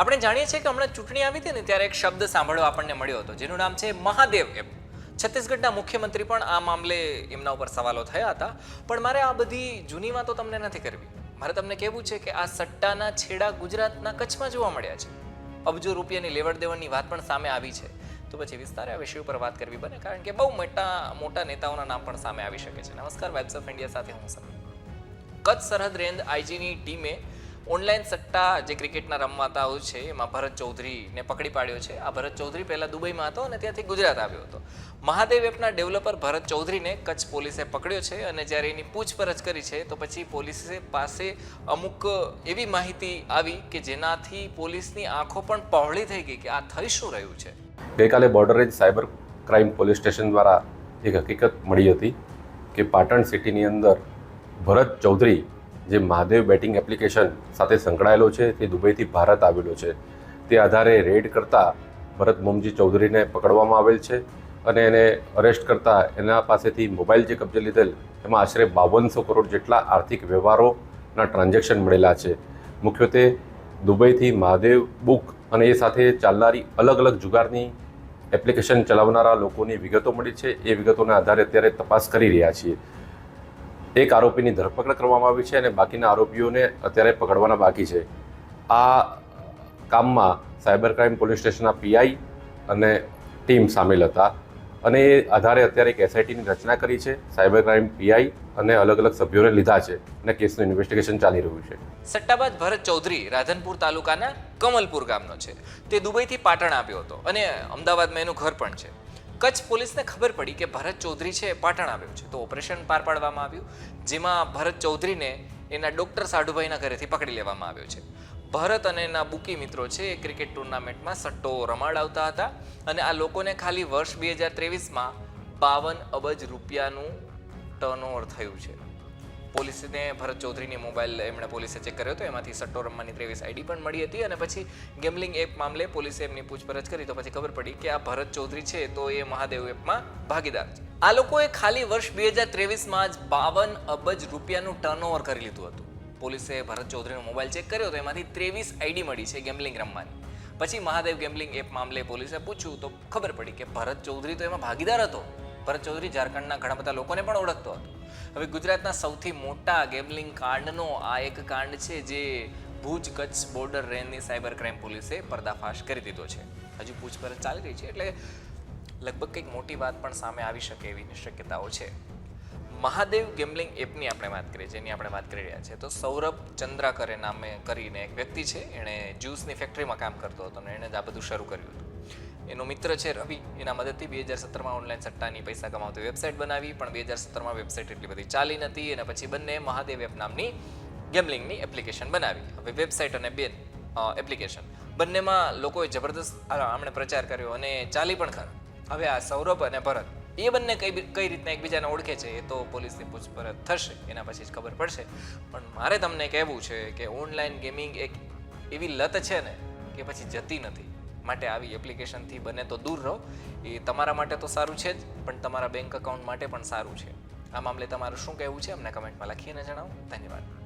આપણે જાણીએ છીએ કે હમણાં ચૂંટણી આવી હતી ને ત્યારે એક શબ્દ સાંભળવા આપણને મળ્યો હતો, જેનું નામ છે મહાદેવ એપ. છત્તીસગઢના મુખ્યમંત્રી પણ આ મામલે એમના ઉપર સવાલો થયા હતા. પણ મારે આ બધી જૂની વાતો તમને નથી કરવી. મારે તમને કહેવું છે કે આ સટ્ટાના છેડા ગુજરાતના કચ્છમાં જોવા મળ્યા છે. અબજો રૂપિયાની લેવડ દેવડની વાત પણ સામે આવી છે, તો પછી વિસ્તારે આ વિષય ઉપર વાત કરવી બને, કારણ કે બહુ મોટા મોટા નેતાઓના નામ પણ સામે આવી શકે છે. નમસ્કાર વેબ્સ ઓફ ઇન્ડિયા સાથે હું સર કચ્છ સરહદ રેન્જ આઈજીની ટીમે ઓનલાઈન સટ્ટા જે ક્રિકેટના રમવાતા હોય છે, એમાં ભરત ચૌધરીને પકડી પાડ્યો છે. આ ભરત ચૌધરી પહેલા દુબઈમાં હતો અને ત્યાંથી ગુજરાત આવ્યો હતો. મહાદેવ એપના ડેવલપર ભરત ચૌધરીને કચ્છ પોલીસે પકડ્યો છે અને જ્યારે એની પૂછપરછ કરી છે, તો પછી પોલીસે પાસે અમુક એવી માહિતી આવી કે જેનાથી પોલીસની આંખો પણ પહોળી થઈ ગઈ કે આ થઈ શું રહ્યું છે? ગઈકાલે border range cyber crime police station દ્વારા એક હકીકત મળી હતી કે પાટણ સિટીની અંદર ભરત ચૌધરી જે મહાદેવ બેટિંગ એપ્લિકેશન સાથે સંકળાયેલો છે, તે દુબઈથી ભારત આવેલો છે. તે આધારે રેડ કરતા ભરત મોમજી ચૌધરીને પકડવામાં આવેલ છે અને એને અરેસ્ટ કરતા એના પાસેથી મોબાઈલ જે કબજે લીધેલ, એમાં આશરે બાવનસો કરોડ જેટલા આર્થિક વ્યવહારોના ટ્રાન્ઝેક્શન મળેલા છે. મુખ્યત્વે દુબઈથી મહાદેવ બુક અને એ સાથે ચાલનારી અલગ અલગ જુગારની એપ્લિકેશન ચલાવનારા લોકોની વિગતો મળી છે. એ વિગતોના આધારે અત્યારે તપાસ કરી રહ્યા છીએ. એક આરોપીની ધરપકડ કરવામાં આવી છે અને બાકીના આરોપીઓને અત્યારે પકડવાના બાકી છે. આ કામમાં સાયબર ક્રાઇમ પોલીસ સ્ટેશનના પીઆઈ અને ટીમ સામેલ હતા અને એ આધારે અત્યારે એક એસઆઈટીની રચના કરી છે, સાયબર ક્રાઇમ પીઆઈ અને અલગ અલગ સભ્યોને લીધા છે અને કેસનું ઇન્વેસ્ટિગેશન ચાલી રહ્યું છે. સટ્ટાબાજ ભરત ચૌધરી રાધનપુર તાલુકાના કમલપુર ગામનો છે. તે દુબઈથી પાટણ આવ્યો હતો અને અમદાવાદમાં એનું ઘર પણ છે. કચ્છ પોલીસને ખબર પડી કે ભરત ચૌધરી છે પાટણ આવ્યો છે. તો ઓપરેશન પાર પાડવામાં આવ્યું, જેમાં ભરત ચૌધરીને એના ડોક્ટર સાઢુભાઈના ઘરેથી પકડી લેવામાં આવ્યો છે. ભરત અને એના બુકી મિત્રો છે એ ક્રિકેટ ટુર્નામેન્ટમાં સટ્ટો રમાડાવતા હતા અને આ લોકોને ખાલી વર્ષ બે હજાર ત્રેવીસમાં બાવન અબજ રૂપિયાનું ટર્નઓવર થયું છે. પોલીસને ભરત ચૌધરીની મોબાઈલ એમણે પોલીસે ચેક કર્યો હતો. એમાંથી સટ્ટો રમવાની ત્રેવીસ આઈડી પણ મળી હતી અને પછી ગેમલિંગ એપ મામલે પોલીસે એમની પૂછપરછ કરી તો પછી ખબર પડી કે આ ભરત ચૌધરી છે તો એ મહાદેવ એપમાં ભાગીદાર છે. આ લોકોએ ખાલી વર્ષ બે હજાર ત્રેવીસમાં જ બાવન અબજ રૂપિયાનું ટર્નઓવર કરી લીધું હતું. પોલીસે ભરત ચૌધરીનો મોબાઈલ ચેક કર્યો તો એમાંથી ત્રેવીસ આઈડી મળી છે ગેમલિંગ રમવાની. પછી મહાદેવ ગેમલિંગ એપ મામલે પોલીસે પૂછ્યું તો ખબર પડી કે ભરત ચૌધરી તો એમાં ભાગીદાર હતો. ભરત ચૌધરી ઝારખંડના ઘણા બધા લોકોને પણ ઓળખતો હતો. હવે ગુજરાતના સૌથી મોટા ગેમલિંગ કાંડનો આ એક કાંડ છે જે ભુજ કચ્છ બોર્ડર રેન્જની સાયબર ક્રાઇમ પોલીસે પર્દાફાશ કરી દીધો છે. હજુ પૂછપરછ ચાલી રહી છે એટલે લગભગ કંઈક મોટી વાત પણ સામે આવી શકે એવી શક્યતાઓ છે. મહાદેવ ગેમલિંગ એપની આપણે વાત કરીએ, જેની આપણે વાત કરી રહ્યા છીએ તો સૌરભ ચંદ્રાકરે નામે કરીને એક વ્યક્તિ છે, એણે જ્યુસની ફેક્ટરીમાં કામ કરતો હતો અને એણે જ આ બધું શરૂ કર્યું હતું. એનો મિત્ર છે રવિ, એના મદદથી બે હજાર સત્તરમાં ઓનલાઈન સટ્ટાની પૈસા કમાવતી વેબસાઇટ બનાવી, પણ બે હજાર સત્તરમાં વેબસાઇટ એટલી બધી ચાલી નથી અને પછી બંને મહાદેવ એપ નામની ગેમલિંગની એપ્લિકેશન બનાવી. હવે વેબસાઇટ અને બેન એપ્લિકેશન બંનેમાં લોકોએ જબરદસ્ત આમણે પ્રચાર કર્યો અને ચાલી પણ ખરા. હવે આ સૌરભ અને ભરત, એ બંને કઈ કઈ રીતના એકબીજાને ઓળખે છે, એ તો પોલીસની પૂછપરછ થશે, એના પછી જ ખબર પડશે. પણ મારે તમને કહેવું છે કે ઓનલાઈન ગેમિંગ એક એવી લત છે ને કે પછી જતી નથી. માટે આવી એપ્લિકેશનથી બને તો દૂર રહો. એ તમારા માટે તો સારું છે જ, પણ તમારા બેંક અકાઉન્ટ માટે પણ સારું છે. આ મામલે તમારું શું કહેવું છે, અમને કમેન્ટમાં લખીને જણાવો. ધન્યવાદ.